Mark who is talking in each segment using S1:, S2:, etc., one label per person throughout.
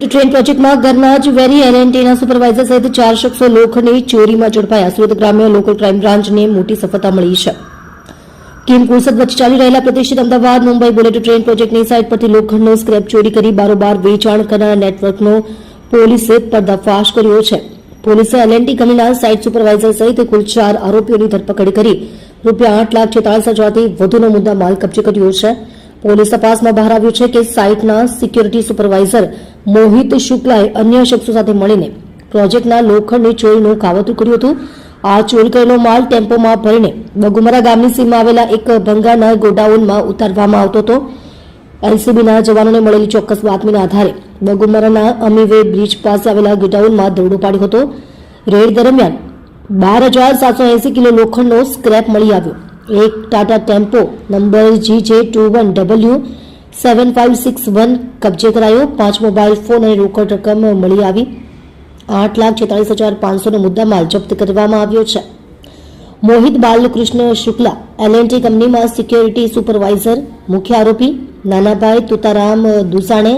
S1: Train પ્રોજેક્ટમાં ઘરના જ વેરી એલએનટીના સુપરવાઇઝર સહિત ચાર શખ્સો લોખંડની ચોરીમાં ઝડપાયા. સુરત ગ્રામ્ય લોકલ ક્રાઇમ બ્રાન્ચને મોટી સફળતા મળી છે. કિમ કુરસદ વચ્ચે ચાલી રહેલા પ્રતિષ્ઠિત અમદાવાદ મુંબઈ બુલેટ ટ્રેન પ્રોજેક્ટની સાઇટ પરથી લોખંડનો સ્ક્રેપ ચોરી કરી બારોબાર વેચાણ કરનાર નેટવર્કનો પોલીસે પર્દાફાશ કર્યો છે. પોલીસે એલએનટી કંપનીના સાઇટ સુપરવાઇઝર સહિત કુલ ચાર આરોપીઓની ધરપકડ કરી. રૂપિયા આઠ લાખ છેતાલીસ હજારથી વધુનો મુદ્દા માલ કબજે કર્યો છે. પોલીસ તપાસમાં બહાર આવ્યું છે કે સાઇટના સિક્યોરિટી સુપરવાઇઝર મોહિત શુક્લાએ અન્ય શખ્સો સાથે મળીને પ્રોજેક્ટના લોખંડની ચોરીનું કાવતરું કર્યું હતું. આ ચોરી કરેલો માલ ટેમ્પોમાં ભરીને બગુમરા ગામની સીમમાં આવેલા એક ભંગાના ગોડાઉનમાં ઉતારવામાં આવતો હતો. એલસીબીના જવાનોને મળેલી ચોક્કસ બાતમીના આધારે બગુમરાના અમીવે બ્રિજ પાસે આવેલા ગોડાઉનમાં દરોડો પાડ્યો હતો. રેડ દરમિયાન બાર હજાર સાતસો એંસી કિલો લોખંડનો સ્ક્રેપ મળી આવ્યો. એક Tata tempo number G J two one W seven five six one કબજે કરાયો. પાંચ મોબાઈલ ફોન અને રોકડ રકમ મળી આવી. આઠ લાખ છેતાલીસ હજાર પાંચસોનો મુદ્દામાલ જપ્ત કરવામાં આવ્યો છે. Mohit Balkrishna Shukla L N T કંપનીમાં સિક્યોરિટી સુપરવાઇઝર મુખ્ય આરોપી, નાનાભાઈ તુતારામ દુસાણે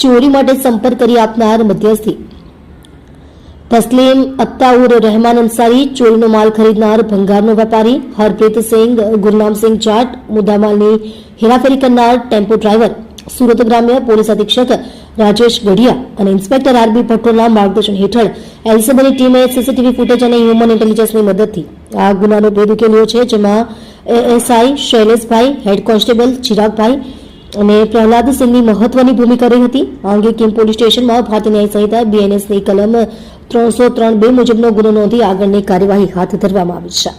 S1: ચોરી માટે સંપર્ક કરી આપનાર મધ્યસ્થી. તસ્લીમ, અત્તાઉર, રહેમાન અંસારી, ચોરીનો માલ ખરીદનાર, ભંગારનો વેપારી, હરપ્રીત સિંઘ ગુરનામસિંહ જાટ, મુદ્દામાલની હેરાફેરી કરનાર, ટેમ્પો ડ્રાઈવર, સુરત ગ્રામ્ય પોલીસ અધિક્ષક રાજેશ ગઢિયા અને ઇન્સ્પેક્ટર આરબી ભટ્ટોના માર્ગદર્શન હેઠળ એલસીબીની ટીમે સીસીટીવી ફૂટેજ અને હ્યુમન ઇન્ટેલિજન્સની મદદથી આ ગુનાનો ભેદ ઉકેલ્યો છે, જેમાં એએસઆઈ શૈલેષભાઈ, હેડ કોન્સ્ટેબલ ચિરાગભાઈ અને પ્રહલાદ સિંહની મહત્વની ભૂમિકા રહી હતી. આ અંગે કિમ પોલીસ સ્ટેશનમાં ભારતીય ન્યાય સંહિતા બીએનએસની કલમ ત્રણસો ત્રણ બે મુજબનો ગુનો નોંધી આગળની કાર્યવાહી હાથ ધરવામાં આવી છે.